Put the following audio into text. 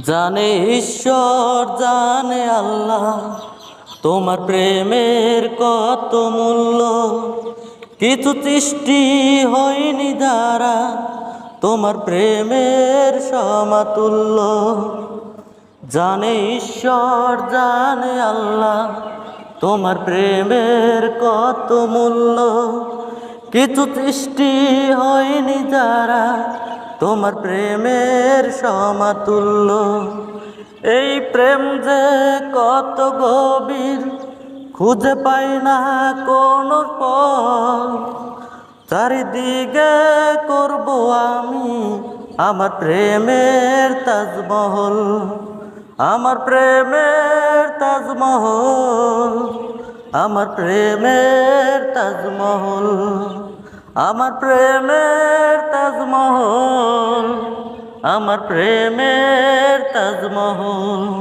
জানে ঈশ্বর, জানে আল্লাহ। তোমার প্রেমের কত মূল্য? কিছু সৃষ্টি হয়নি দ্বারা তোমার প্রেমের সমাতুল্য। জানে ঈশ্বর, জানে আল্লাহ, তোমার প্রেমের কত মূল্য? কিছু সৃষ্টি হয়নি যারা তোমার প্রেমের সমাতুল্য। এই প্রেম যে কত গভীর, খুঁজে পাই না কোনো পথ। চারিদিকে করব আমি আমার প্রেমের তাজমহল, আমার প্রেমের তাজমহল, আমার প্রেমের তাজমহল, আমার প্রেমের তাজমহল। আমার প্রেমের তাজমহল।